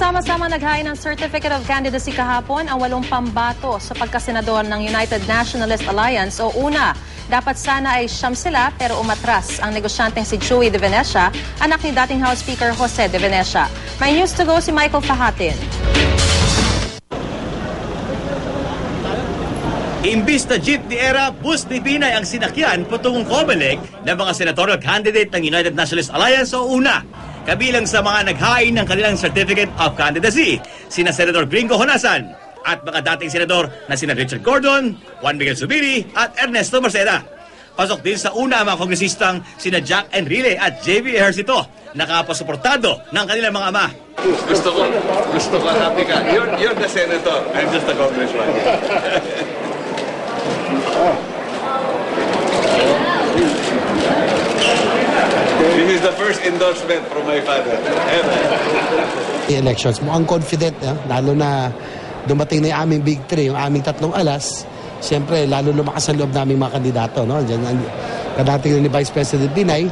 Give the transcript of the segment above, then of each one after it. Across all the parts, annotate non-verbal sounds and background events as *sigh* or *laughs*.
Sama-sama naghain ng Certificate of Candidacy kahapon ang walong pambato sa pagkasenador ng United Nationalist Alliance o UNA. Dapat sana ay siyam sila pero umatras ang negosyanteng si Joey De Venecia, anak ni dating House Speaker Jose De Venecia. May news to go si Michael Fahatin. Imbis na jeep ni era, bus ni Pinay ang sinakyan patungong Comelec ng mga senatorial candidate ng United Nationalist Alliance o UNA. Kabilang sa mga naghain ng kanilang Certificate of Candidacy, sina Senator Gringo Honasan at mga dating senador na sina Richard Gordon, Juan Miguel Zubiri at Ernesto Marceda. Pasok din sa una ang mga kongresistang sina Jack Enrile at JV Ejercito, nakapasuportado ng kanilang mga ama. Gusto ko, gusto ko happy ka. You're, you're the senator. I'm just a congressman. *laughs* endorsement from my father. Ever. elections. Mukhang confident, eh? lalo na dumating na yung aming big three, yung aming tatlong alas. Siyempre, lalo lumakas ang loob naming mga kandidato. No? Diyan, kadating ni Vice President Binay,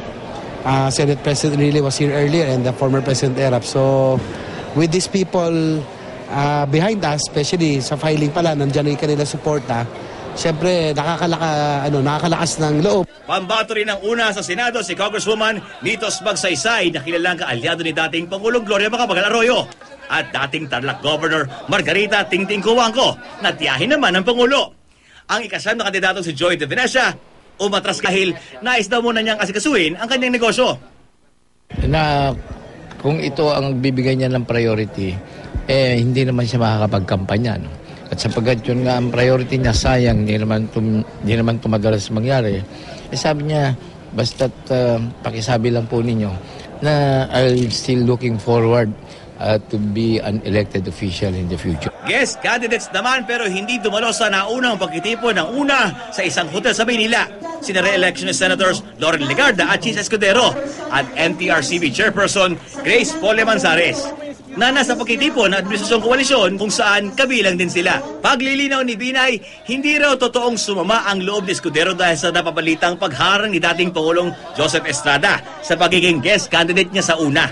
ah, Senate President really was here earlier, and the former President Erap. So, with these people ah, behind us, especially sa filing pala, nandiyan yung kanila suporta, siyempre, nakakalaka, ano, nakakalakas ng loob. Pambato rin ang una sa Senado si Congresswoman Nitos Magsaysay na kilalang kaalyado ni dating Pangulong Gloria Macapagal Arroyo at dating Tarlac Governor Margarita Tingting Cuangco na tiyahin naman ng Pangulo. Ang ikasam na kandidato si Joy De Venecia umatras kahil nais daw muna niyang asikasuhin ang kanyang negosyo. na kung ito ang bibigyan niya ng priority, eh hindi naman siya makakapagkampanya. No? At sapagkat yun nga ang priority niya, sayang, hindi naman, tum, hindi naman ito madalas mangyari. Eh sabi niya, basta't uh, pakisabi lang po ninyo na I'm still looking forward uh, to be an elected official in the future. Guest candidates naman pero hindi dumalo sa naunang pagkitipo ng una sa isang hotel sa Maynila. Sina re-election Senators Lauren Legarda at Chis Escudero at NTRCB Chairperson Grace Pole Manzares na nasa pagkitipo ng administrasyong koalisyon kung saan kabilang din sila. Paglilinaw ni Binay, hindi raw totoong sumama ang loob ni Escudero dahil sa napapalitang pagharang ni dating Pangulong Joseph Estrada sa pagiging guest candidate niya sa una.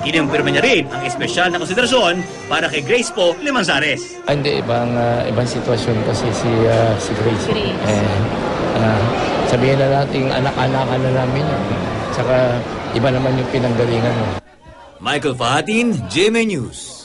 Kinumpirma niya rin ang espesyal na konsiderasyon para kay Grace po Limanzares. Ah, Hindi, ibang, ah, ibang sitwasyon kasi si, ah, si Grace. Eh, ah, sabihin na natin, anak-anakan na namin. Tsaka, iba naman yung pinanggalingan mo. Michael Fahatin, GMA News.